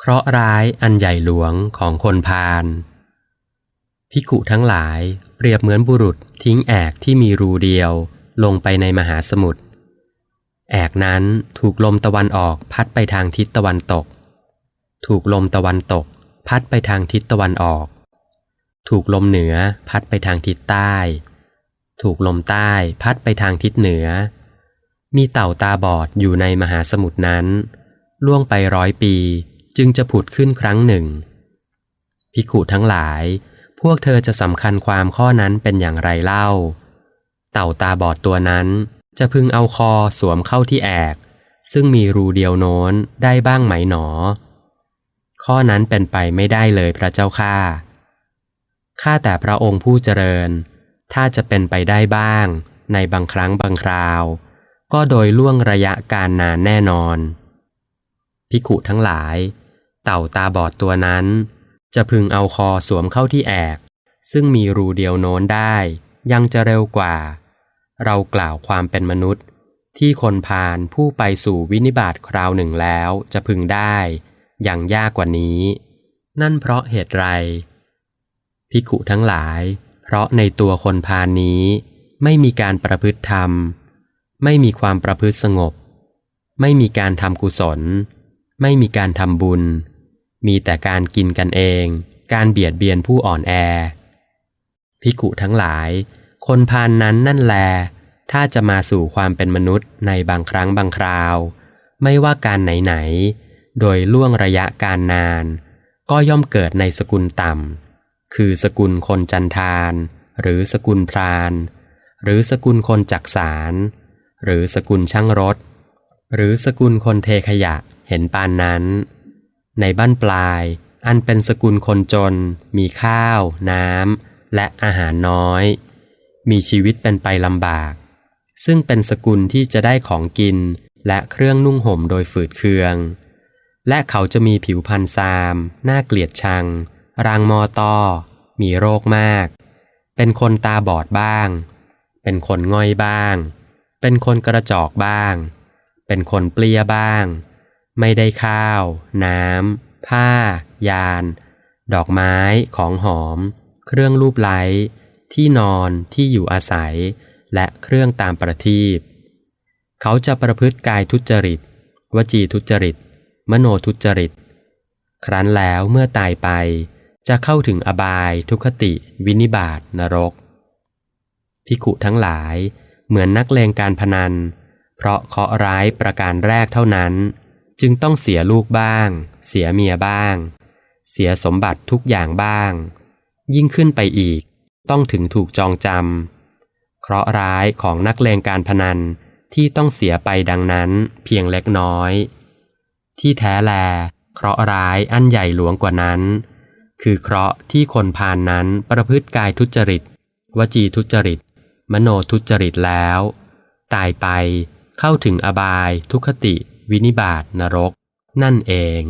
เคราะห์ร้ายอันใหญ่หลวงของคนพาลพิกุทั้งหลายเปรียบเหมือนบุรุษทิ้งแอกที่มีรูเดียวลงไปในมหาสมุทรแอกนั้นถูกลมตะวันออกพัดไปทางทิศตะวันตก ถูกลมตะวันตก พัดไปทางทิศตะวันออก ถูกลมเหนือพัดไปทางทิศใต้ ถูกลมใต้พัดไปทางทิศเหนือ มีเต่าตาบอดอยู่ในมหาสมุทรนั้น ล่วงไปร้อยปี จึงจะผุดขึ้นครั้งหนึ่ง พิกุทั้งหลาย พวกเธอจะสำคัญความข้อนั้นเป็นอย่างไรเล่า เต่าตาบอดตัวนั้น จะพึงเอาคอสวมเข้าที่แอก ซึ่งมีรูเดียวโน้นได้บ้างไหมหนอ ข้อนั้นเป็นไปไม่ได้เลยพระเจ้าข้าข้าแต่พระองค์ผู้เจริญ ถ้าจะเป็นไปได้บ้าง ในบางครั้งบางคราว ก็โดยล่วงระยะการนานแน่นอน พิกุทั้งหลาย เต่าตาบอดตัวนั้น จะพึงเอาคอสวมเข้าที่แอก ซึ่งมีรูเดียวโน้นได้ ยังจะเร็วกว่า เรากล่าวความเป็นมนุษย์ ที่คนพาลผู้ไปสู่วินิบาตคราวหนึ่งแล้วจะพึงได้ อย่างยากกว่านี้ นั่นเพราะเหตุไร พิกุทั้งหลาย เพราะในตัวคนพาลนี้ ไม่มีการประพฤติธรรม ไม่มีความประพฤติสงบ ไม่มีการทำกุศลไม่มีการทำบุญ มีแต่การกินกันเอง การเบียดเบียนผู้อ่อนแอ พิกุทั้งหลาย คนพานนั้นนั่นแล ถ้าจะมาสู่ความเป็นมนุษย์ในบางครั้งบางคราว ไม่ว่าการไหนๆ โดยล่วงระยะการนาน ก็ย่อมเกิดในสกุลต่ำ คือสกุลคนจันทาน หรือสกุลพราน หรือสกุลคนจักสารหรือสกุลช่างรถ หรือสกุลคนเทขยะเห็นปานนั้น ในบ้านปลาย อันเป็นสกุลคนจน มีข้าว น้ำ และอาหารน้อย มีชีวิตเป็นไปลำบาก ซึ่งเป็นสกุลที่จะได้ของกินและเครื่องนุ่งห่มโดยฝืดเคือง และเขาจะมีผิวพรรณซาม น่าเกลียดชัง รางมอตอมีโรคมาก เป็นคนตาบอดบ้าง เป็นคนง่อยบ้าง เป็นคนกระจอกบ้าง เป็นคนเปลี้ยบ้าง ไม่ได้ข้าว น้ำ ผ้า ยาน ดอกไม้ ของหอม เครื่องรูปไล้ ที่นอนที่อยู่อาศัย และเครื่องตามประทีปเขาจะประพฤติกายทุจริต วจีทุจริต มโนทุจริต ครั้นแล้วเมื่อตายไป จะเข้าถึงอบายทุคติ วินิบาตนรก พิขุทั้งหลาย เหมือนนักเลงการพนัน เพราะเคาะร้ายประการแรกเท่านั้น จึงต้องเสียลูกบ้าง เสียเมียบ้าง เสียสมบัติทุกอย่างบ้าง ยิ่งขึ้นไปอีก ต้องถึงถูกจองจำเคราะร้ายของนักเลงการพนันที่ต้องเสียไปดังนั้นเพียงเล็กน้อย ที่แท้แล เคราะร้ายอันใหญ่หลวงกว่านั้น คือเคราะห์ที่คนพานนั้นประพฤติกายทุจริต วจีทุจริต มโนทุจริตแล้ว ตายไปเข้าถึงอบายทุคติ วินิบาตนรก นั่นเอง